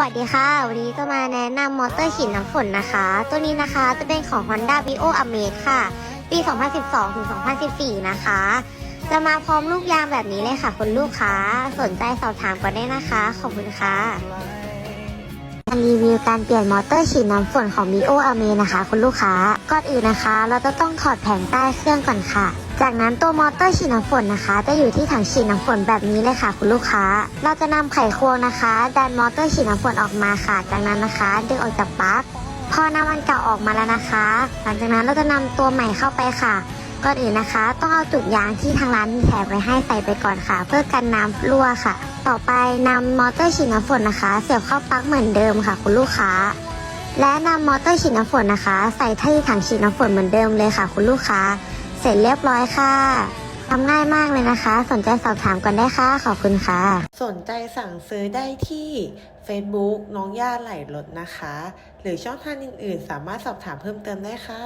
วัสดีค่ะ วันนี้จะมาแนะนำมอเตอร์ฉีดน้ำฝนนะคะ ตัวนี้นะคะจะเป็นของ Honda Vio Amaze ค่ะ ปี 2012 ถึง 2014 นะคะ จะมาพร้อมลูกยางแบบนี้เลยค่ะคุณลูกค้า สนใจสอบถามกันได้นะคะ ขอบคุณค่ะ การรีวิวการเปลี่ยนมอเตอร์ฉีดน้ำฝนของ Vio Amaze นะคะ คุณลูกค้า ก่อนอื่นนะคะ เราจะต้องถอดแผงใต้เครื่องก่อนค่ะ จากนั้นตัวมอเตอร์ฉีดน้ำฝนนะคะ จะอยู่ที่ถังฉีดน้ำฝนแบบนี้เลยค่ะ คุณลูกค้า เราจะนำไขควงนะคะ ดันมอเตอร์ฉีดน้ำฝนออกมาค่ะ จากนั้นนะคะดึงออกจากปลั๊กพอนำอันเก่าออกมาแล้วนะคะ หลังจากนั้นเราจะนำตัวใหม่เข้าไปค่ะ ก่อนอื่นนะคะ ต้องเอาจุกยางที่ทางร้านมีแถมไว้ให้ใส่ไปก่อนค่ะ เพื่อกันน้ำรั่วค่ะ ต่อไปนำมอเตอร์ฉีดน้ำฝนนะคะ เสียบเข้าปลั๊กเหมือนเดิมค่ะ คุณลูกค้า และนำมอเตอร์ฉีดน้ำฝนนะคะ ใส่ที่ถังฉีดน้ำฝนเหมือนเดิมเลยค่ะ คุณลูกค้า เสร็จเรียบร้อยค่ะทำง่ายมากเลยนะคะ สนใจสอบถามกันได้ค่ะ ขอบคุณค่ะ สนใจสั่งซื้อได้ที่ Facebook น้องย่าไหลรถนะคะ หรือช่องทางอื่นๆ สามารถสอบถามเพิ่มเติมได้ค่ะ